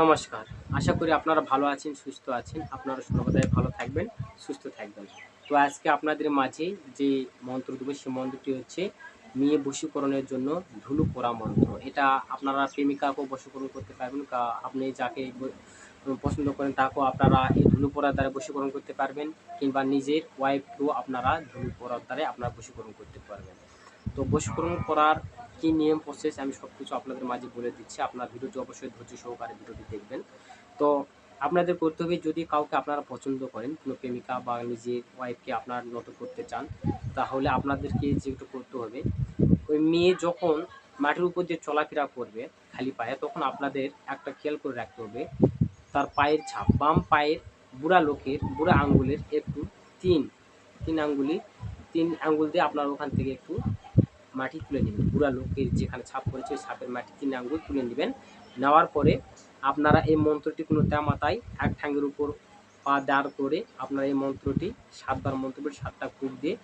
নমস্কার। আশা করি আপনারা ভালো আছেন, সুস্থ আছেন। আপনারা সর্বদাই ভালো থাকবেন, সুস্থ থাকবেন। তো আজকে আপনাদের মাঝে যে মন্ত্র দেবো সেই মন্ত্রটি হচ্ছে মেয়ে বশীকরণের জন্য ধুলু পোড়া মন্ত্র। এটা আপনারা প্রেমিকাকেও বশীকরণ করতে পারবেন আপনি যাকে পছন্দ করেন তাকেও আপনারা এই ধুলু পোড়ার দ্বারা বশীকরণ করতে পারবেন, কিংবা নিজের ওয়াইফকেও আপনারা ধুলু পোড়ার দ্বারা আপনারা বশীকরণ করতে পারবেন। তো বশীকরণ করার কি নিয়ম প্রসেস আমি সব কিছু আপনাদের মাঝে বলে দিচ্ছি। আপনার ভিডিওটি অবশ্যই ধৈর্য সহকারে ভিডিওটি দেখবেন। তো আপনাদের করতে হবে যদি কাউকে আপনারা পছন্দ করেন, কোনো প্রেমিকা বা নিজের ওয়াইফকে আপনার নত করতে চান, তাহলে আপনাদেরকে যেটা করতে হবে, ওই মেয়ে যখন মাটির উপর দিয়ে চলাফেরা করবে খালি পায়ে, তখন আপনাদের একটা খেয়াল করে রাখতে হবে, তার পায়ের ছাপ, বাম পায়ের বুড়া লোকের, বুড়া আঙ্গুলের একটু তিন তিন আঙ্গুলি, তিন আঙ্গুল দিয়ে আপনার ওখান থেকে একটু মাটি তুলে নেবেন। বুড়া লোকের যেখানে ছাপ পড়েছে ওই ছাপের মাটি তিন আঙ্গুল তুলে নেবেন। নেওয়ার পরে আপনারা এই মন্ত্রটি কোনো মাথায় এক ঠ্যাঙ্গের উপর পা দাঁড় করে আপনারা এই মন্ত্রটি সাতবার মন্ত্র বলে সাতটা কূপ দিয়ে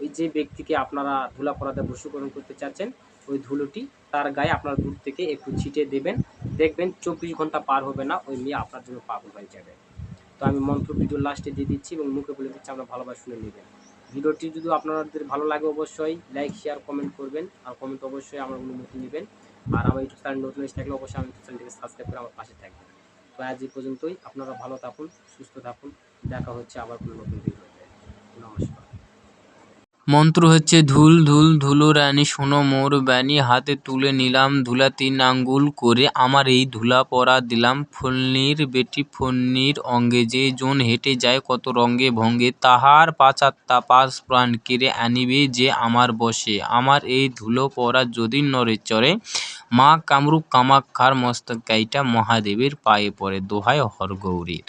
ওই যে ব্যক্তিকে আপনারা ধুলা পরাতে বশীকরণ করতে চাচ্ছেন, ওই ধুলোটি তার গায়ে আপনার দূর থেকে একটু ছিটিয়ে দেবেন। দেখবেন চব্বিশ ঘণ্টা পার হবে না, ওই মেয়ে আপনার জন্য পাগল হয়ে যাবে। তো আমি মন্ত্র ভিডিও লাস্টে দিয়ে দিচ্ছি এবং মুখে বলে দিচ্ছি আমরা ভালোভাবে শুনে নেবেন। ভিডিওটি যদি আপনাদের ভালো লাগে অবশ্যই লাইক শেয়ার কমেন্ট করবেন। আর কমেন্ট অবশ্যই আমার অনুমতি নেবেন। আর আমার ইউটিউব চ্যানেল নতুন এসে থাকলে অবশ্যই আমার ইউটিউব চ্যানেলটিকে সাবস্ক্রাইব করে আমার পাশে থাকবেন। তো আজ এই পর্যন্তই। আপনারা ভালো থাকুন, সুস্থ থাকুন। দেখা হচ্ছে আবার কোনো নতুন ভিডিওতে। নমস্কার। মন্ত্র হচ্ছে, ধুল ধুল, ধুলো রানী, শোনো মোর বাণী, হাতে তুলে নিলাম ধুলা তিন আঙ্গুল করে, আমার এই ধুলা পরা দিলাম ফলনির বেটি ফন্নির অঙ্গে, যে জন হেঁটে যায় কত রঙ্গে ভঙ্গে, তাহার পাচাত্তা পাশ প্রাণ কেড়ে আনিবে যে আমার বসে, আমার এই ধুলো পরা যদি নরে চরে, মা কামরূপ কামাক্ষার মস্তক গাইটা মহাদেবের পায়ে পড়ে, দোহায় হর গৌরীর।